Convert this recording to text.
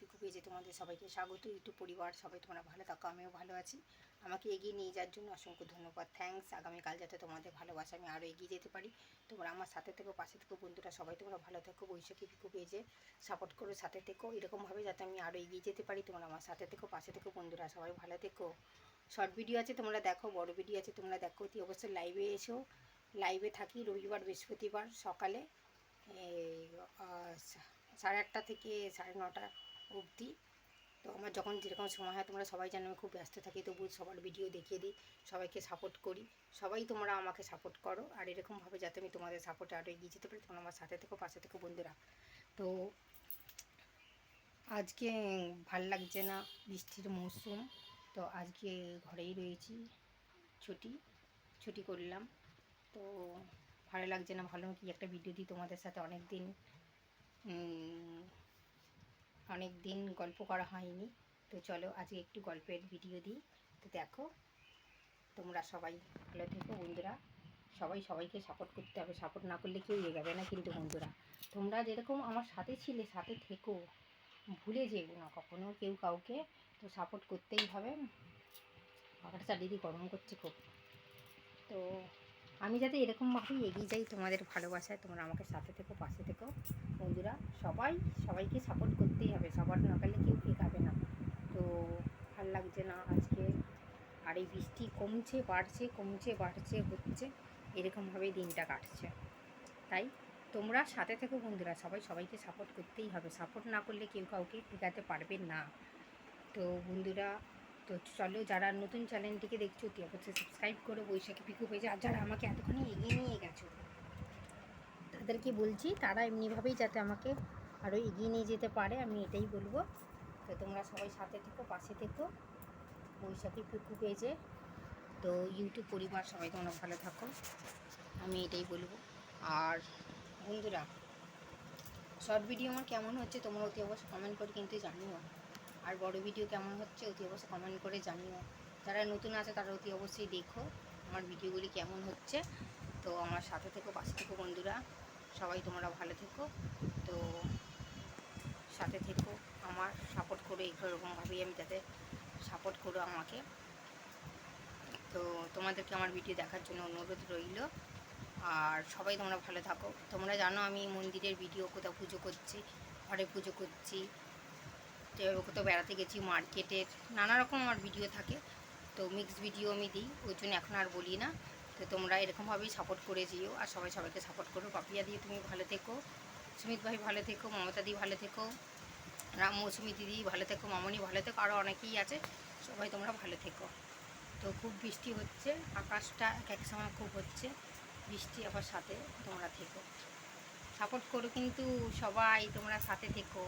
পিকু পেয়েছে তোমাদের সবাইকে স্বাগত। ইউটিউব পরিবার, সবাই তোমরা ভালো থাকো, আমিও ভালো আছি। আমাকে এগিয়ে নিয়ে যাওয়ার জন্য অসংখ্য ধন্যবাদ। থ্যাঙ্কস আগামীকাল যাতে তোমাদের ভালোবাসা আমি আরও এগিয়ে যেতে পারি। তোমরা আমার সাথে থেকো, পাশে থেকো বন্ধুরা, সবাই তোমরা ভালো থেকো, বৈশাখী পিকু পেয়েছে সাপোর্ট করো, সাথে থেকো। এরকমভাবে যাতে আমি আরও এগিয়ে যেতে পারি। তোমরা আমার সাথে থেকো, পাশে থেকো বন্ধুরা, সবাই ভালো থেকো। শর্ট ভিডিও আছে, তোমরা দেখো, বড় ভিডিও আছে, তোমরা দেখো। অতি অবশ্যই লাইভে এসো। লাইভে থাকি রবিবার, বৃহস্পতিবার সকালে। সাড়ে আটটা থেকে সাড়ে নটা অবধি। তো আমার যখন যেরকম সময় হয়, তোমরা সবাই জানো আমি খুব ব্যস্ত থাকি, তবু সবার ভিডিও দেখিয়ে দিই, সবাইকে সাপোর্ট করি। সবাই তোমরা আমাকে সাপোর্ট করো, আর এরকমভাবে যাতে আমি তোমাদের সাপোর্টে আরও এগিয়ে যেতে পারি, তোমরা আমার সাথে থেকো, পাশে থেকো বন্ধুরা। তো আজকে ভালো লাগছে না বৃষ্টির মৌসুম, তো আজকে ঘরেই রয়েছি, ছুটি ছুটি করলাম। তো ভালো লাগছে না, ভালো কি একটা ভিডিও দিই তোমাদের সাথে অনেক দিন অনেক দিন গল্প করা হয়নি। তো চলো আজকে একটু গল্পের ভিডিও দিই। তো দেখো, তোমরা সবাই ভালো থেকো বন্ধুরা। সবাই সবাইকে সাপোর্ট করতে হবে। সাপোর্ট না করলে কেউ এগাবে না কিন্তু বন্ধুরা। তোমরা যেরকম আমার সাথে ছিলে, সাথে থেকো। ভুলে যেও না কখনো কেউ কাউকে। তো সাপোর্ট করতেই হবে। পাখাটা চারিদিকে গরম করছে খুব। তো আমি যাতে এরকমভাবেই এগিয়ে যাই তোমাদের ভালোবাসায়, তোমরা আমাকে সাথে থেকো, পাশে থেকো। বন্ধুরা, সবাই, সবাইকে সাপোর্ট করতেই হবে, সবার না করলে কেউ এগাবে না। তো ভালো লাগছে না আজকে। আর এই বৃষ্টি কমছে, বাড়ছে কমছে, বাড়ছে, হচ্ছে, এরকমভাবেই দিনটা কাটছে। তাই তোমরা সাথে থেকো বন্ধুরা, সবাই সবাইকে সাপোর্ট করতেই হবে। সাপোর্ট না করলে কেউ কাউকে এগাতে পারবে না। তো বন্ধুরা তো চলো যারা নতুন চ্যানেলটিকে দেখছ, অতি অবশ্যই সাবস্ক্রাইব করো। বৈশাখী পিকু পেয়েছে আর যারা আমাকে এতক্ষণে এগিয়ে নিয়ে গেছো, তাদেরকে বলছি, তারা এমনিভাবেই যাতে আমাকে আরও এগিয়ে নিয়ে যেতে পারে, আমি এটাই বলব। তো তোমরা সবাই সাথে থেকো, পাশে থেকো। বৈশাখী পিকু পেয়েছে তো ইউটিউব পরিবার সবাই তোমরা ভালো থাকো, আমি এটাই বলব। আর বন্ধুরা শর্ট ভিডিও আমার কেমন হচ্ছে তোমরা অতি অবশ্যই কমেন্ট করে কিন্তু জানিও। আর বড় ভিডিও কেমন হচ্ছে অতি অবশ্যই কমেন্ট করে জানিও। যারা নতুন আছে তারা অতি অবশ্যই দেখো আমার ভিডিওগুলি কেমন হচ্ছে। তো আমার সাথে থেকো, পাশে থেকো বন্ধুরা। সবাই তোমরা ভালো থেকো। তো সাথে থেকো, আমার সাপোর্ট করো এইরকমভাবেই আমি যাতে সাপোর্ট করো আমাকে। তো তোমাদেরকে আমার ভিডিও দেখার জন্য অনুরোধ রইল। আর সবাই তোমরা ভালো থাকো। তোমরা জানো আমি মন্দিরের ভিডিও কোথাও পুজো করছি, ঘরে পুজো করছি। তো কোথাও বেড়াতে গেছি মার্কেটের নানা রকম আমার ভিডিও থাকে। তো মিক্স ভিডিও আমি দিই, ওই জন্য এখন আর বলি না। তো তোমরা এরকমভাবেই সাপোর্ট করে যেও আর সবাই সবাইকে সাপোর্ট করো। পাপিয়া দিয়ে তুমি ভালো থেকো। সুমিত ভাই ভালো থেকো, মমতা দি ভালো থেকো। রাম মৌসুমি দিদি ভালো থেকো, মামনি ভালো থেকো আরও অনেকেই আছে। সবাই তোমরা ভালো থেকো। তো খুব বৃষ্টি হচ্ছে, আকাশটা এক এক সময় খুব হচ্ছে। বৃষ্টি আবার সাথে তোমরা থেকো। সাপোর্ট করো কিন্তু সবাই, তোমরা সাথে থেকো।